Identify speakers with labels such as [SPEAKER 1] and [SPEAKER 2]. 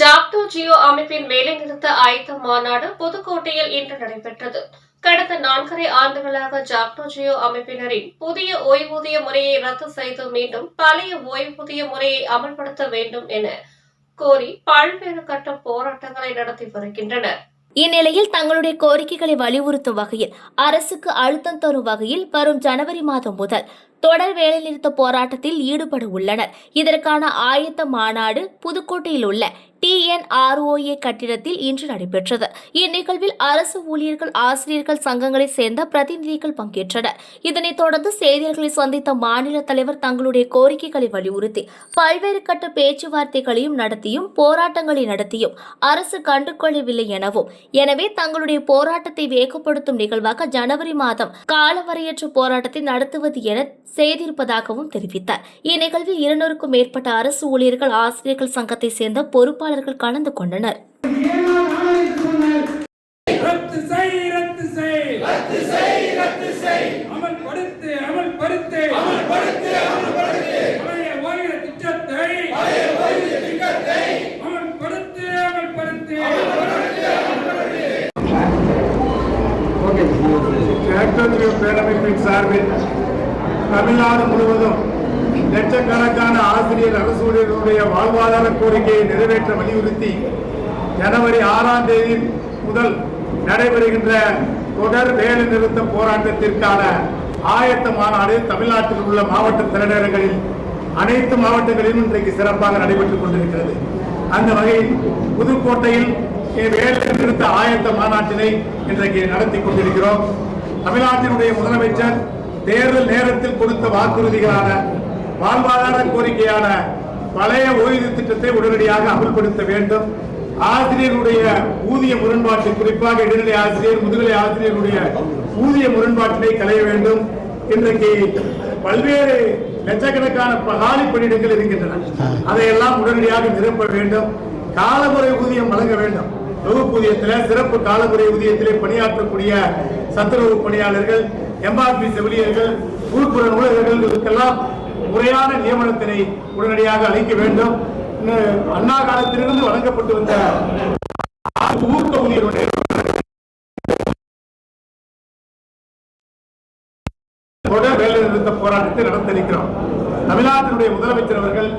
[SPEAKER 1] ஜாக்டோ ஜியோ அமைப்பின் வேலைநிறுத்த ஆயத்த மாநாடு புதுக்கோட்டையில் இன்று நடைபெற்றது. கடந்த நான்கரை ஆண்டுகளாக ஜாக்டோ ஜியோ அமைப்பினரின் புதிய ஓய்வூதிய முறையை ரத்து செய்து மீண்டும் பழைய ஓய்வூதிய முறையை அமல்படுத்த வேண்டும் என கோரி பல்வேறு கட்ட போராட்டங்களை நடத்தி வருகின்றனர்.
[SPEAKER 2] இந்நிலையில் தங்களுடைய கோரிக்கைகளை வலியுறுத்தும் வகையில் அரசுக்கு அழுத்தம் தரும் வகையில் வரும் ஜனவரி மாதம் முதல் தொடர் வேலைநிறுத்த போராட்டத்தில் ஈடுபட உள்ளனர். இதற்கான ஆயத்த மாநாடு புதுக்கோட்டையில் உள்ள டிஎன்ஆர்ஓஏ கட்டிடத்தில் இன்று நடைபெற்றது. இந்நிகழ்வில் அரசு ஊழியர்கள் ஆசிரியர்கள் சங்கங்களைச் சேர்ந்த பிரதிநிதிகள் பங்கேற்றனர். இதனைத் தொடர்ந்து செய்தியாளர்களை சந்தித்த மாநில தலைவர் தங்களுடைய கோரிக்கைகளை வலியுறுத்தி பல்வேறு கட்ட பேச்சுவார்த்தைகளையும் நடத்தியும் போராட்டங்களை நடத்தியும் அரசு கண்டுகொள்ளவில்லை எனவும் எனவே தங்களுடைய போராட்டத்தை வேகப்படுத்தும் நிகழ்வாக ஜனவரி மாதம் காலவரையற்ற போராட்டத்தை நடத்துவது என செய்திருப்பதாகவும் தெரிவித்தார். இந்நிகழ்வில் இருநூறுக்கும் மேற்பட்ட அரசு ஊழியர்கள் ஆசிரியர்கள் சங்கத்தை சேர்ந்த பொறுப்பாளர்கள் கலந்து கொண்டனர்.
[SPEAKER 3] பேரமைப்பின் சார்பில் தமிழ்நாடு முழுவதும் லட்சக்கணக்கான ஆசிரியர் அரசு ஊழியர்களுடைய வாழ்வாதார கோரிக்கையை நிறைவேற்ற வலியுறுத்தி ஜனவரி ஆறாம் தேதி முதல் நடைபெறுகின்ற தொடர் வேலை நிறுத்த போராட்டத்திற்கான ஆயத்த மாநாடு தமிழ்நாட்டில் உள்ள மாவட்ட தலைநகரங்களில் அனைத்து மாவட்டங்களிலும் இன்றைக்கு சிறப்பாக நடைபெற்றுக் கொண்டிருக்கிறது. அந்த வகையில் புதுக்கோட்டையில் வேலை நிறுத்த ஆயத்த மாநாட்டினை இன்றைக்கு நடத்தி கொண்டிருக்கிறோம். தமிழ்நாட்டினுடைய முதலமைச்சர் தேர்தல் நேரத்தில் கொடுத்த வாக்குறுதிகளான வாழ்வாதார கோரிக்கையான பழைய ஓய்வு திட்டத்தை உடனடியாக அமல்படுத்த வேண்டும். ஆசிரியருடைய ஊதிய முரண்பாட்டை குறிப்பாக இடைநிலை ஆசிரியர் முதுகலை ஆசிரியருடைய ஊதிய முரண்பாட்டினை களைய வேண்டும். இன்றைக்கு பல்வேறு லட்சக்கணக்கான பகாலி காலி பணியிடங்கள் இருக்கின்றன. அதையெல்லாம் உடனடியாக நிரப்ப வேண்டும். காலமுறை ஊதியம் வழங்க வேண்டும். தொகுப்பூதியத்தில் சிறப்பு காலமுறை ஊதியத்திலே பணியாற்றக்கூடிய சத்துணவு பணியாளர்கள் எம்ஆர்பி செவிலியர்கள் ஊர்ப்புற நூலகர்களுக்கெல்லாம் முறையான நியமனத்தினை உடனடியாக அளிக்க வேண்டும். அண்ணா காலத்திலிருந்து வழங்கப்பட்டு வந்த தொடர் வேலை நிறுத்த போராட்டத்தை நடத்திருக்கிறோம் தமிழ்நாட்டினுடைய முதலமைச்சர் அவர்கள்